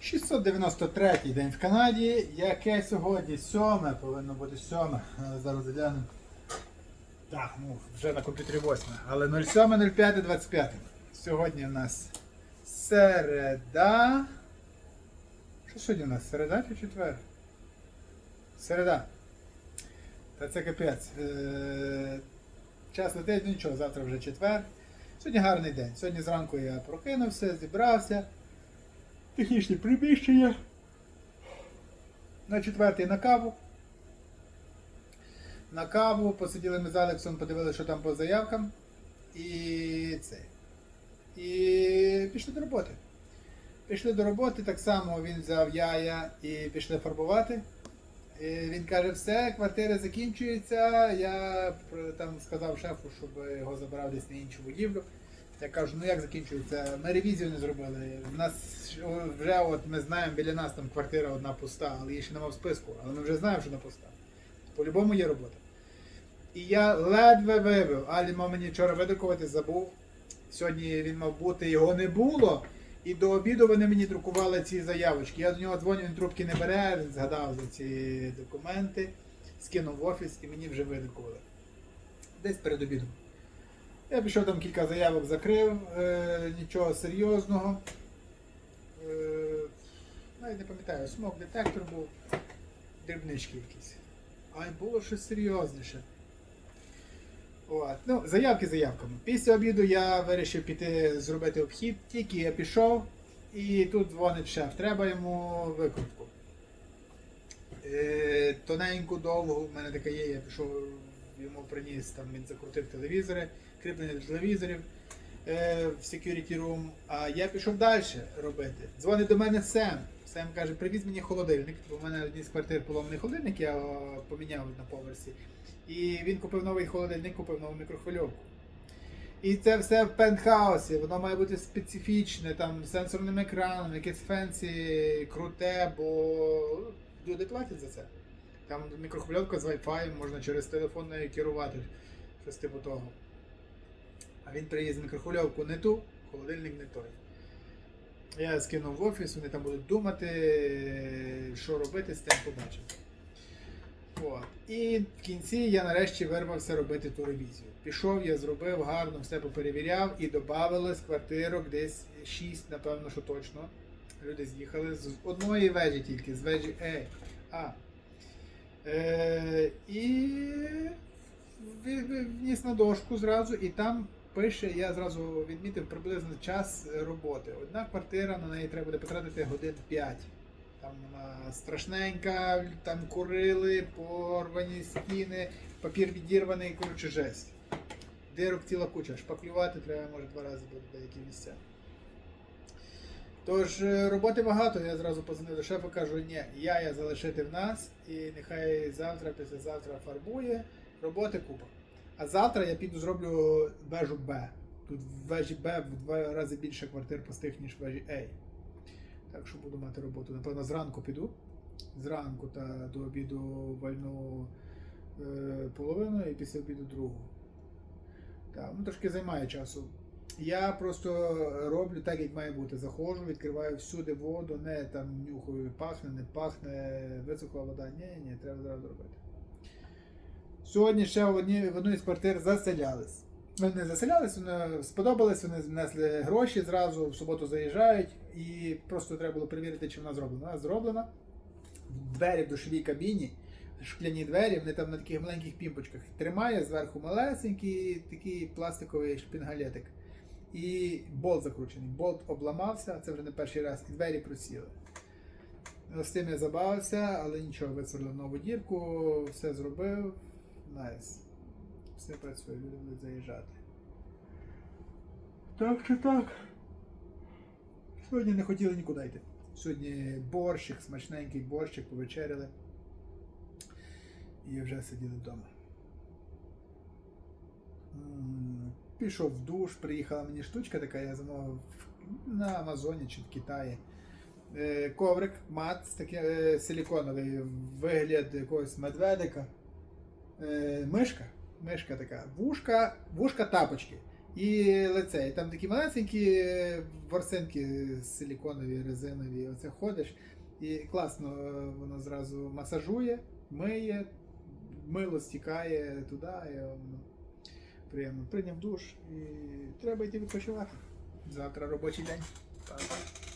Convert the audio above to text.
693 день в Канаді. Яке сьогодні? Сьоме, повинно бути сьоме. Але зараз заглянемо. Так, ну, вже на комп'ютері 8. Але 07, 05, 25. Сьогодні у нас середа. Що сьогодні у нас? Середа чи четвер? Середа. Та це капець. Е, Час летить, ну нічого, завтра вже четвер. Сьогодні гарний день. Сьогодні зранку я прокинувся, зібрався. Технічні приміщення. На четвертий на каву. На каву посиділи ми з Алексом, подивилися, що там по заявкам. І це. І пішли до роботи. Пішли до роботи, так само він взяв яя і пішли фарбувати. І він каже, все, квартира закінчується. Я там сказав шефу, щоб його забрав десь на іншу будівлю. Я кажу, ну як закінчується? Ми ревізію не зробили. У нас вже от ми знаємо, біля нас там квартира одна пуста, але її ще нема в списку, але ми вже знаємо, що вона пуста. По-любому є робота. І я ледве вивив. Алі мав мені вчора видрукувати, забув. Сьогодні він мав бути, його не було. І до обіду вони мені друкували ці заявочки. Я до нього дзвоню, він трубки не бере, він згадав за ці документи, скинув в офіс і мені вже видрукували. Десь перед обідом. Я пішов там кілька заявок закрив, е, нічого серйозного. Е, навіть не пам'ятаю, смок детектор був, дрібнички якісь. А було щось серйозніше. От. Ну, заявки заявками. Після обіду я вирішив піти зробити обхід, тільки я пішов, і тут дзвонить шеф, треба йому викрутку. Е, тоненьку, довгу, в мене така є, я пішов, йому приніс, там він закрутив телевізори, кріплення до телевізорів е, в security room, а я пішов далі робити. Дзвонить до мене Сем. Сем каже, привіз мені холодильник, бо в мене в одній з квартир поломаний холодильник, я поміняв на поверсі. І він купив новий холодильник, купив нову мікрохвильовку. І це все в пентхаусі, воно має бути специфічне, там з сенсорним екраном, якесь фенсі, круте, бо люди платять за це. Там мікрохвильовка з Wi-Fi, можна через телефон нею керувати, щось типу того. А він приїзд мікрохвильовку не ту, холодильник не той. Я скинув в офіс, вони там будуть думати, що робити з тим побачимо. От. І в кінці я нарешті вирвався робити ту ревізію. Пішов, я зробив гарно, все поперевіряв і додавалось квартирок десь 6, напевно, що точно. Люди з'їхали з одної вежі тільки, з вежі Е. А. Е, і вніс на дошку зразу, і там пише, я зразу відмітив приблизно час роботи. Одна квартира, на неї треба буде потратити годин 5. Там страшненька, там курили, порвані стіни, папір відірваний, коротше, жесть. Дирок ціла куча, шпаклювати треба, може, два рази буде деякі місця. Тож е, роботи багато, я зразу позвонив до шефа, кажу, ні, я я залишити в нас, і нехай завтра, післязавтра фарбує, роботи купа. А завтра я піду зроблю вежу Б. Тут в вежі Б в два рази більше квартир пустих, ніж в вежі А. Так що буду мати роботу. Напевно, зранку піду. Зранку та до обіду вальну е, половину і після обіду другу. Так, ну трошки займає часу. Я просто роблю так, як має бути. Заходжу, відкриваю всюди воду, не там нюхаю, пахне, не пахне, висохла вода. Ні, ні, треба зразу робити. Сьогодні ще в одній в одну із квартир заселялись. Вони не заселялись, вони сподобались, вони внесли гроші зразу, в суботу заїжджають, і просто треба було перевірити, чи вона зроблена. Вона зроблена. Двері в душовій кабіні, шкляні двері, вони там на таких маленьких пімпочках. Тримає зверху малесенький такий пластиковий шпінгалетик. І болт закручений. Болт обламався, це вже не перший раз, і двері просіли. З тим я забавився, але нічого, висверлив нову дірку, все зробив. Найс. Все працює, люди будуть заїжджати. Так чи так? Сьогодні не хотіли нікуди йти. Сьогодні борщик, смачненький борщик, повечеряли. І вже сиділи вдома. пішов в душ, приїхала мені штучка така, я замовив на Амазоні чи в Китаї. Е, коврик, мат, такий е, силіконовий вигляд якогось медведика. Е, мишка. Мишка така, вушка, вушка тапочки. І лице. І там такі малесенькі ворсинки силіконові, резинові. Оце ходиш. І класно, воно зразу масажує, миє, мило стікає туди. І приємно. Прийняв душ і треба йти відпочивати. Завтра робочий день. Па-па.